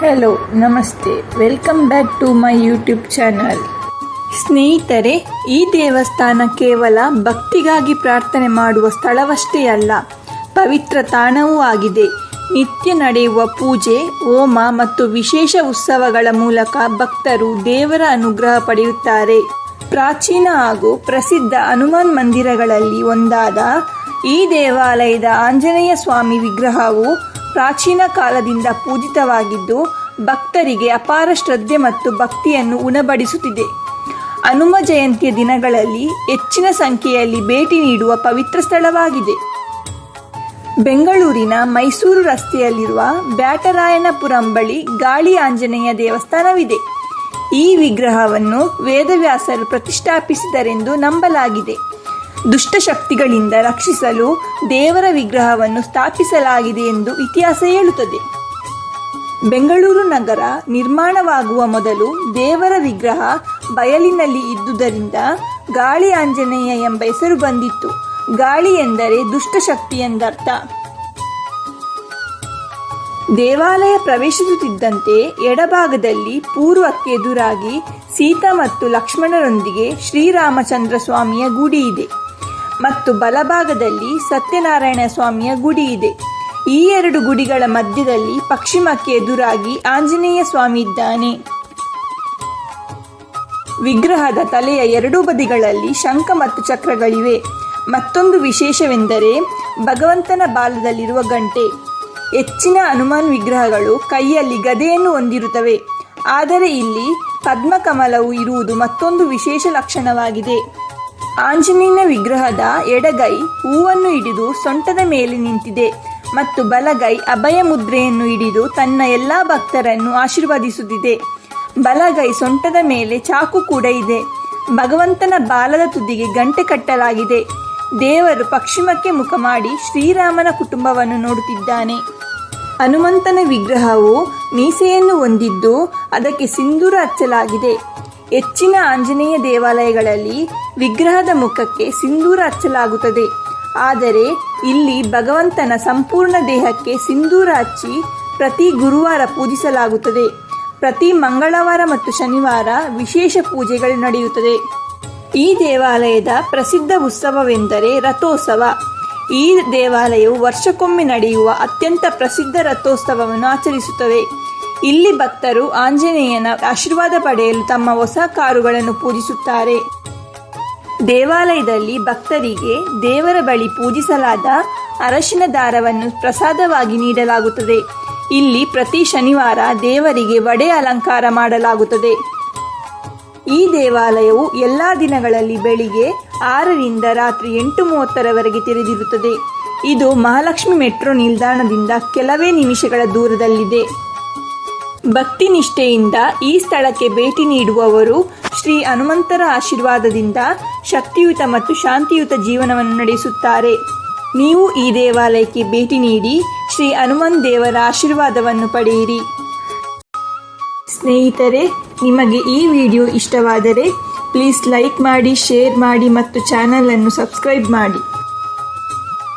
Hello ನಮಸ್ತೆ. Welcome back to my YouTube channel ಸ್ನೇಹಿತರೆ, ಈ ದೇವಸ್ಥಾನ ಕೇವಲ ಭಕ್ತಿಗಾಗಿ ಪ್ರಾರ್ಥನೆ ಮಾಡುವ ಸ್ಥಳವಷ್ಟೇ ಅಲ್ಲ, ಪವಿತ್ರ ತಾಣವೂ ಆಗಿದೆ. ನಿತ್ಯ ನಡೆಯುವ ಪೂಜೆ, ಹೋಮ ಮತ್ತು ವಿಶೇಷ ಉತ್ಸವಗಳ ಮೂಲಕ ಭಕ್ತರು ದೇವರ ಅನುಗ್ರಹ ಪಡೆಯುತ್ತಾರೆ. ಪ್ರಾಚೀನ ಹಾಗೂ ಪ್ರಸಿದ್ಧ ಹನುಮಾನ್ ಮಂದಿರಗಳಲ್ಲಿ ಒಂದಾದ ಈ ದೇವಾಲಯದ ಆಂಜನೇಯ ಸ್ವಾಮಿ ವಿಗ್ರಹವು ಪ್ರಾಚೀನ ಕಾಲದಿಂದ ಪೂಜಿತವಾಗಿದ್ದು ಭಕ್ತರಿಗೆ ಅಪಾರ ಶ್ರದ್ಧೆ ಮತ್ತು ಭಕ್ತಿಯನ್ನು ಉಣಬಡಿಸುತ್ತಿದೆ. ಹನುಮ ಜಯಂತಿಯ ದಿನಗಳಲ್ಲಿ ಹೆಚ್ಚಿನ ಸಂಖ್ಯೆಯಲ್ಲಿ ಭೇಟಿ ನೀಡುವ ಪವಿತ್ರ ಸ್ಥಳವಾಗಿದೆ. ಬೆಂಗಳೂರಿನ ಮೈಸೂರು ರಸ್ತೆಯಲ್ಲಿರುವ ಬ್ಯಾಟರಾಯನಪುರಂ ಬಳಿ ಗಾಳಿ ಆಂಜನೇಯ ದೇವಸ್ಥಾನವಿದೆ. ಈ ವಿಗ್ರಹವನ್ನು ವೇದವ್ಯಾಸರು ಪ್ರತಿಷ್ಠಾಪಿಸಿದರೆಂದು ನಂಬಲಾಗಿದೆ. ದುಷ್ಟಶಕ್ತಿಗಳಿಂದ ರಕ್ಷಿಸಲು ದೇವರ ವಿಗ್ರಹವನ್ನು ಸ್ಥಾಪಿಸಲಾಗಿದೆ ಎಂದು ಇತಿಹಾಸ ಹೇಳುತ್ತದೆ. ಬೆಂಗಳೂರು ನಗರ ನಿರ್ಮಾಣವಾಗುವ ಮೊದಲು ದೇವರ ವಿಗ್ರಹ ಬಯಲಿನಲ್ಲಿ ಇದ್ದುದರಿಂದ ಗಾಳಿ ಆಂಜನೇಯ ಎಂಬ ಹೆಸರು ಬಂದಿತ್ತು. ಗಾಳಿ ಎಂದರೆ ದುಷ್ಟಶಕ್ತಿ ಎಂದರ್ಥ. ದೇವಾಲಯ ಪ್ರವೇಶಿಸುತ್ತಿದ್ದಂತೆ ಎಡಭಾಗದಲ್ಲಿ ಪೂರ್ವಕ್ಕೆ ಎದುರಾಗಿ ಸೀತಾ ಮತ್ತು ಲಕ್ಷ್ಮಣರೊಂದಿಗೆ ಶ್ರೀರಾಮಚಂದ್ರ ಸ್ವಾಮಿಯ ಗುಡಿ ಇದೆ. ಮತ್ತು ಬಲಭಾಗದಲ್ಲಿ ಸತ್ಯನಾರಾಯಣ ಸ್ವಾಮಿಯ ಗುಡಿ ಇದೆ. ಈ ಎರಡು ಗುಡಿಗಳ ಮಧ್ಯದಲ್ಲಿ ಪಶ್ಚಿಮಕ್ಕೆ ಎದುರಾಗಿ ಆಂಜನೇಯ ಸ್ವಾಮಿ ಇದ್ದಾನೆ. ವಿಗ್ರಹದ ತಲೆಯ ಎರಡೂ ಬದಿಗಳಲ್ಲಿ ಶಂಖ ಮತ್ತು ಚಕ್ರಗಳಿವೆ. ಮತ್ತೊಂದು ವಿಶೇಷವೆಂದರೆ ಭಗವಂತನ ಬಾಲದಲ್ಲಿರುವ ಗಂಟೆ. ಹೆಚ್ಚಿನ ಹನುಮಾನ್ ವಿಗ್ರಹಗಳು ಕೈಯಲ್ಲಿ ಗದೆಯನ್ನು ಹೊಂದಿರುತ್ತವೆ. ಆದರೆ ಇಲ್ಲಿ ಪದ್ಮಕಮಲವು ಇರುವುದು ಮತ್ತೊಂದು ವಿಶೇಷ ಲಕ್ಷಣವಾಗಿದೆ. ಆಂಜನೇಯನ ವಿಗ್ರಹದ ಎಡಗೈ ಹೂವನ್ನು ಹಿಡಿದು ಸೊಂಟದ ಮೇಲೆ ನಿಂತಿದೆ ಮತ್ತು ಬಲಗೈ ಅಭಯ ಮುದ್ರೆಯನ್ನು ಹಿಡಿದು ತನ್ನ ಎಲ್ಲ ಭಕ್ತರನ್ನು ಆಶೀರ್ವದಿಸುತ್ತಿದೆ. ಬಲಗೈ ಸೊಂಟದ ಮೇಲೆ ಚಾಕು ಕೂಡ ಇದೆ. ಭಗವಂತನ ಬಾಲದ ತುದಿಗೆ ಗಂಟೆ ಕಟ್ಟಲಾಗಿದೆ. ದೇವರು ಪಶ್ಚಿಮಕ್ಕೆ ಮುಖ ಮಾಡಿ ಶ್ರೀರಾಮನ ಕುಟುಂಬವನ್ನು ನೋಡುತ್ತಿದ್ದಾನೆ. ಹನುಮಂತನ ವಿಗ್ರಹವು ಮೀಸೆಯನ್ನು ಹೊಂದಿದ್ದು ಅದಕ್ಕೆ ಸಿಂಧೂರ ಹಚ್ಚಲಾಗಿದೆ. ಹೆಚ್ಚಿನ ಆಂಜನೇಯ ದೇವಾಲಯಗಳಲ್ಲಿ ವಿಗ್ರಹದ ಮುಖಕ್ಕೆ ಸಿಂಧೂರ ಹಚ್ಚಲಾಗುತ್ತದೆ. ಆದರೆ ಇಲ್ಲಿ ಭಗವಂತನ ಸಂಪೂರ್ಣ ದೇಹಕ್ಕೆ ಸಿಂಧೂರ ಹಚ್ಚಿ ಪ್ರತಿ ಗುರುವಾರ ಪೂಜಿಸಲಾಗುತ್ತದೆ. ಪ್ರತಿ ಮಂಗಳವಾರ ಮತ್ತು ಶನಿವಾರ ವಿಶೇಷ ಪೂಜೆಗಳು ನಡೆಯುತ್ತದೆ. ಈ ದೇವಾಲಯದ ಪ್ರಸಿದ್ಧ ಉತ್ಸವವೆಂದರೆ ರಥೋತ್ಸವ. ಈ ದೇವಾಲಯವು ವರ್ಷಕ್ಕೊಮ್ಮೆ ನಡೆಯುವ ಅತ್ಯಂತ ಪ್ರಸಿದ್ಧ ರಥೋತ್ಸವವನ್ನು ಆಚರಿಸುತ್ತದೆ. ಇಲ್ಲಿ ಭಕ್ತರು ಆಂಜನೇಯನ ಆಶೀರ್ವಾದ ಪಡೆಯಲು ತಮ್ಮ ಹೊಸ ಕಾರುಗಳನ್ನು ಪೂಜಿಸುತ್ತಾರೆ. ದೇವಾಲಯದಲ್ಲಿ ಭಕ್ತರಿಗೆ ದೇವರ ಬಳಿ ಪೂಜಿಸಲಾದ ಅರಶಿನ ದಾರವನ್ನು ಪ್ರಸಾದವಾಗಿ ನೀಡಲಾಗುತ್ತದೆ. ಇಲ್ಲಿ ಪ್ರತಿ ಶನಿವಾರ ದೇವರಿಗೆ ವಡೆ ಅಲಂಕಾರ ಮಾಡಲಾಗುತ್ತದೆ. ಈ ದೇವಾಲಯವು ಎಲ್ಲ ದಿನಗಳಲ್ಲಿ ಬೆಳಿಗ್ಗೆ ಆರರಿಂದ ರಾತ್ರಿ ಎಂಟು ಮೂವತ್ತರವರೆಗೆ ತೆರೆದಿರುತ್ತದೆ. ಇದು ಮಹಾಲಕ್ಷ್ಮಿ ಮೆಟ್ರೋ ನಿಲ್ದಾಣದಿಂದ ಕೆಲವೇ ನಿಮಿಷಗಳ ದೂರದಲ್ಲಿದೆ. ಭಕ್ತಿ ನಿಷ್ಠೆಯಿಂದ ಈ ಸ್ಥಳಕ್ಕೆ ಭೇಟಿ ನೀಡುವವರು ಶ್ರೀ ಹನುಮಂತರ ಆಶೀರ್ವಾದದಿಂದ ಶಕ್ತಿಯುತ ಮತ್ತು ಶಾಂತಿಯುತ ಜೀವನವನ್ನು ನಡೆಸುತ್ತಾರೆ. ನೀವು ಈ ದೇವಾಲಯಕ್ಕೆ ಭೇಟಿ ನೀಡಿ ಶ್ರೀ ಹನುಮನ್ ದೇವರ ಆಶೀರ್ವಾದವನ್ನು ಪಡೆಯಿರಿ. ಸ್ನೇಹಿತರೆ, ನಿಮಗೆ ಈ ವಿಡಿಯೋ ಇಷ್ಟವಾದರೆ ಪ್ಲೀಸ್ ಲೈಕ್ ಮಾಡಿ, ಶೇರ್ ಮಾಡಿ ಮತ್ತು ಚಾನಲನ್ನು ಸಬ್ಸ್ಕ್ರೈಬ್ ಮಾಡಿ.